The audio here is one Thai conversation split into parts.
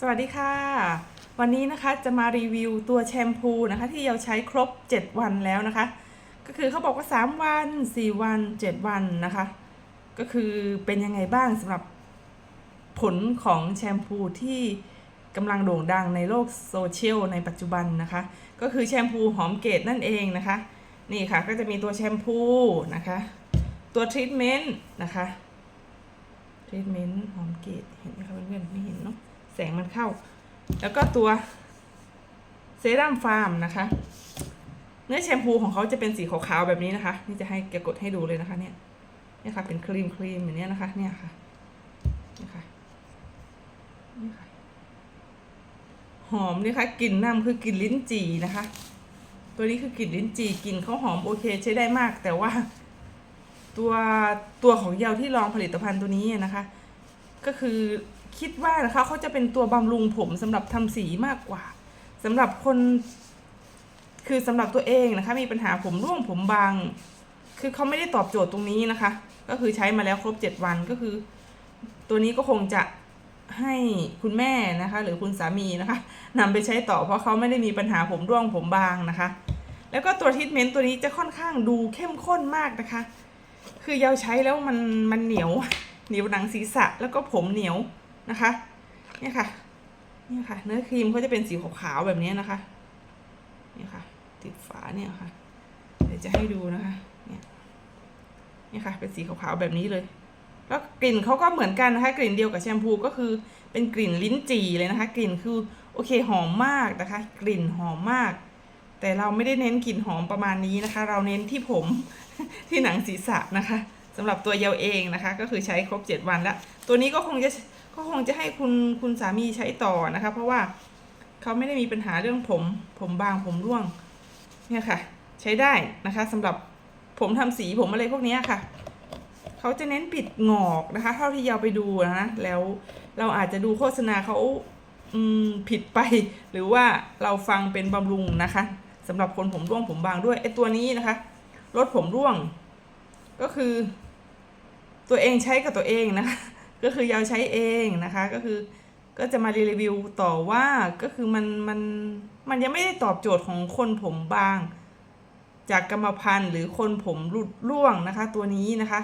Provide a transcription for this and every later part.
สวัสดีค่ะ วันนี้นะคะจะมารีวิวตัวแชมพูนะคะที่เราใช้ครบ 7 วันแล้วนะคะ ก็คือเขาบอกว่า 3 วัน 4 วัน 7 วันนะคะ ก็คือเป็นยังไงบ้างสำหรับผลของแชมพูที่กำลังโด่งดังในโลกโซเชียลในปัจจุบันนะคะ ก็คือแชมพูหอมเกตนั่นเองนะคะ นี่ค่ะก็จะมีตัวแชมพูนะคะ ตัวทรีทเมนต์นะคะทรีทเมนต์หอมเกตเห็นไหมคะเพื่อนๆไม่เห็นเนาะ แสงมันเข้า แล้วก็ตัวเซรั่มฟาร์มนะคะ เนื้อแชมพูของเขาจะเป็นสีขาวๆแบบนี้นะคะ นี่จะให้แกกดให้ดูเลยนะคะ เนี่ยเนี่ยค่ะเป็นครีมครีมอย่างนี้นะคะ เนี่ยค่ะนี่ค่ะนี่ค่ะหอมนี่ค่ะกลิ่นนำคือกลิ่นลิ้นจี่นะคะ ตัวนี้คือกลิ่นลิ้นจี่กลิ่นเขาหอมโอเคใช้ได้มาก แต่ว่าตัวตัวของเยาที่ลองผลิตภัณฑ์ตัวนี้นะคะ ก็คือคิดว่านะคะเขาจะเป็นตัวบำรุงผมสำหรับทำสีมากกว่าสำหรับคนคือสำหรับตัวเองนะคะ มีปัญหาผมร่วงผมบาง คือเขาไม่ได้ตอบโจทย์ตรงนี้นะคะ ก็คือใช้มาแล้วครบเจ็ดวันก็คือ ตัวนี้ก็คงจะให้คุณแม่นะคะ หรือคุณสามีนะคะนำไปใช้ต่อเพราะเขาไม่ได้มีปัญหาผมร่วงผมบางนะคะ แล้วก็ตัวทรีทเมนต์ตัวนี้จะค่อนข้างดูเข้มข้นมากนะคะ คือเยาใช้แล้วมันมันเหนียว เหนียวหนังศีรษะแล้วก็ผมเหนียวนะคะเนี่ยค่ะเนี่ยค่ะ เนื้อครีมก็จะเป็นสีขาวๆแบบนี้นะคะเนี่ยค่ะ ติดฝาเนี่ยค่ะ เดี๋ยวจะให้ดูนะคะ เนี่ยเนี่ยค่ะ เป็นสีขาวๆแบบนี้เลย แล้วกลิ่นเขาก็เหมือนกันนะคะ กลิ่นเดียวกับแชมพูก็คือเป็นกลิ่นลิ้นจี่เลยนะคะ กลิ่นคือโอเคหอมมากนะคะ กลิ่นหอมมาก แต่เราไม่ได้เน้นกลิ่นหอมประมาณนี้นะคะ เราเน้นที่ผมที่หนังศีรษะนะคะ สำหรับตัวเยาเองนะคะ ก็คือใช้ครบ 7 วันแล้วตัวนี้ก็คงจะก็คงจะให้คุณคุณสามีใช้ต่อนะคะ เพราะว่าเขาไม่ได้มีปัญหาเรื่องผม ผมบางผมร่วงเนี่ยค่ะ ใช้ได้นะคะสำหรับผมทำสีผมอะไรพวกนี้ค่ะเขาจะเน้นปิดงอกนะคะ เท่าที่เยาไปดูนะแล้วเราอาจจะดูโฆษณาเขาผิดไป หรือว่าเราฟังเป็นบำรุงนะคะสำหรับคนผมร่วงผมบางด้วยไอตัวนี้นะคะลดผมร่วง ก็คือ ตัวเองใช้กับตัวเองนะคะก็คือเยาใช้เองนะคะ ก็คือก็จะมารีวิวต่อว่าก็คือมันมันมันยังไม่ได้ตอบโจทย์ของคนผมบาง จากกรรมพันธุ์หรือคนผมรุดร่วงนะคะ ตัวนี้นะคะ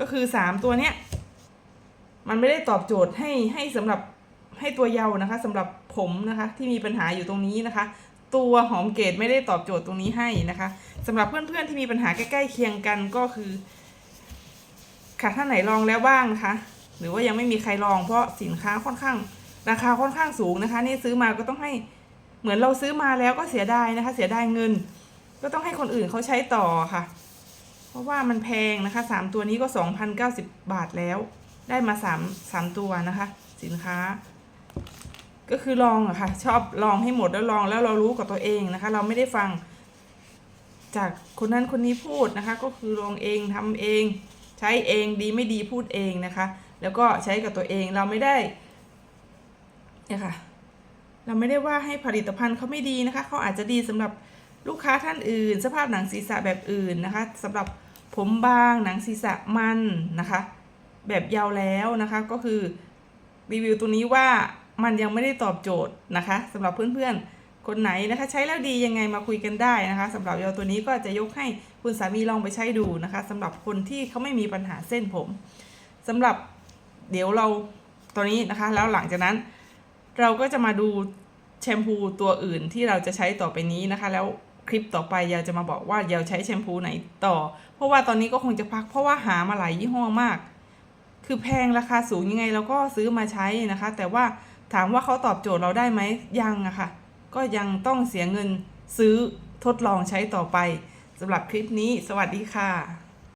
ก็คือสามตัวเนี้ยมันไม่ได้ตอบโจทย์ให้ให้สำหรับให้ตัวเยาวนะคะสำหรับผมนะคะที่มีปัญหาอยู่ตรงนี้นะคะ ตัวหอมเกตไม่ได้ตอบโจทย์ตรงนี้ให้นะคะสำหรับเพื่อนๆที่มีปัญหาใกล้ๆเคียงกันก็คือ ค่ะท่านไหนลองแล้วบ้างนะคะ หรือว่ายังไม่มีใครลองเพราะสินค้าค่อนข้าง ราคาค่อนข้างสูงนะคะ นี่ซื้อมาก็ต้องให้เหมือนเราซื้อมาแล้วก็เสียดายนะคะ เสียดายเงิน ก็ต้องให้คนอื่นเขาใช้ต่อค่ะ เพราะว่ามันแพงนะคะสามตัวนี้ก็สองพันเก้าสิบบาทแล้ว ได้มาสามสามตัวนะคะ สินค้า ก็คือลองอะค่ะ ชอบลองให้หมดแล้วลองแล้วเรารู้กับตัวเองนะคะ เราไม่ได้ฟัง จากคนนั้นคนนี้พูดนะคะ ก็คือลองเองทำเอง ใช้เองดีไม่ดีพูดเองนะคะ แล้วก็ใช้กับตัวเองเราไม่ได้เนี่ยค่ะเราไม่ได้ว่าให้ผลิตภัณฑ์เขาไม่ดีนะคะเขาอาจจะดีสำหรับลูกค้าท่านอื่น สภาพหนังศีรษะแบบอื่นนะคะสำหรับผมบางหนังศีรษะมันนะคะ แบบยาวแล้วนะคะก็คือรีวิวตัวนี้ว่ามันยังไม่ได้ตอบโจทย์นะคะสำหรับเพื่อนๆ คนไหนนะคะใช้แล้วดียังไงมาคุยกันได้นะคะสำหรับยาตัวนี้ก็จะยกให้คุณสามีลองไปใช้ดูนะคะสำหรับคนที่เขาไม่มีปัญหาเส้นผมสำหรับเดี๋ยวเราตัวนี้นะคะ แล้วหลังจากนั้น เราก็จะมาดูแชมพูตัวอื่นที่เราจะใช้ต่อไปนี้นะคะ แล้วคลิปต่อไปยาวจะมาบอกว่ายาวใช้แชมพูไหนต่อ เพราะว่าตอนนี้ก็คงจะพักเพราะว่าหามาหลายยี่ห้อมาก คือแพงราคาสูงยังไงเราก็ซื้อมาใช้นะคะ แต่ว่าถามว่าเขาตอบโจทย์เราได้ไหมยังอะค่ะ ก็ยังต้องเสียเงินซื้อทดลองใช้ต่อไปสำหรับคลิปนี้ สวัสดีค่ะ